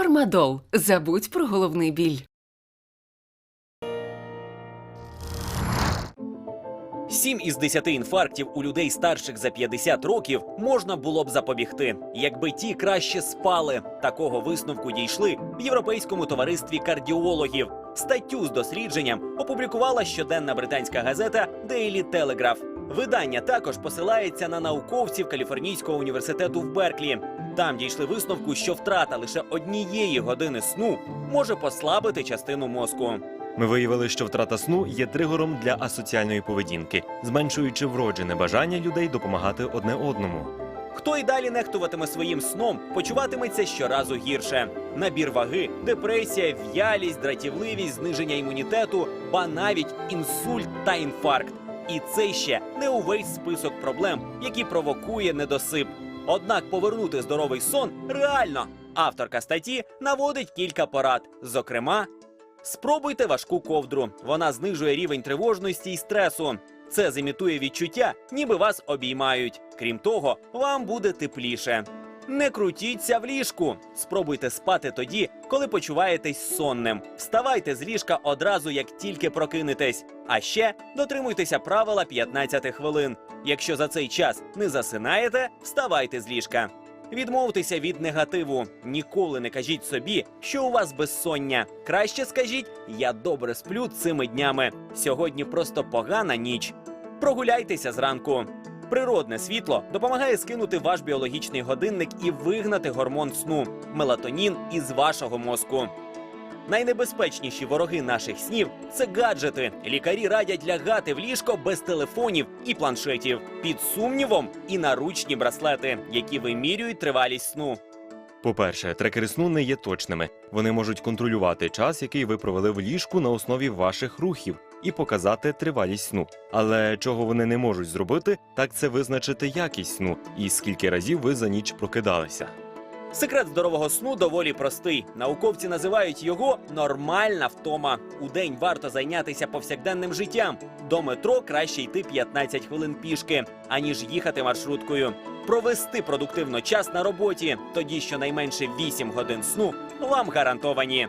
Фармадол. Забудь про головний біль. Сім із десяти інфарктів у людей старших за 50 років можна було б запобігти, якби ті краще спали. Такого висновку дійшли в Європейському товаристві кардіологів. Статтю з дослідженням опублікувала щоденна британська газета Daily Telegraph. Видання також посилається на науковців Каліфорнійського університету в Берклі. Там дійшли висновку, що втрата лише однієї години сну може послабити частину мозку. Ми виявили, що втрата сну є тригером для асоціальної поведінки, зменшуючи вроджене бажання людей допомагати одне одному. Хто й далі нехтуватиме своїм сном, почуватиметься щоразу гірше. Набір ваги, депресія, в'ялість, дратівливість, зниження імунітету, ба навіть інсульт та інфаркт. І це ще не увесь список проблем, які провокує недосип. Однак повернути здоровий сон реально. Авторка статті наводить кілька порад. Зокрема, спробуйте важку ковдру. Вона знижує рівень тривожності і стресу. Це зімітує відчуття, ніби вас обіймають. Крім того, вам буде тепліше. Не крутіться в ліжку. Спробуйте спати тоді, коли почуваєтесь сонним. Вставайте з ліжка одразу, як тільки прокинетесь. А ще дотримуйтеся правила 15 хвилин. Якщо за цей час не засинаєте, вставайте з ліжка. Відмовтеся від негативу. Ніколи не кажіть собі, що у вас безсоння. Краще скажіть, я добре сплю цими днями. Сьогодні просто погана ніч. Прогуляйтеся зранку. Природне світло допомагає скинути ваш біологічний годинник і вигнати гормон сну мелатонін із вашого мозку. Найнебезпечніші вороги наших снів це гаджети. Лікарі радять лягати в ліжко без телефонів і планшетів. Під сумнівом і наручні браслети, які вимірюють тривалість сну. По-перше, трекери сну не є точними. Вони можуть контролювати час, який ви провели в ліжку на основі ваших рухів, і показати тривалість сну. Але чого вони не можуть зробити, так це визначити якість сну і скільки разів ви за ніч прокидалися. Секрет здорового сну доволі простий. Науковці називають його нормальна втома. У день варто зайнятися повсякденним життям. До метро краще йти 15 хвилин пішки, аніж їхати маршруткою. Провести продуктивно час на роботі, тоді щонайменше 8 годин сну вам гарантовані.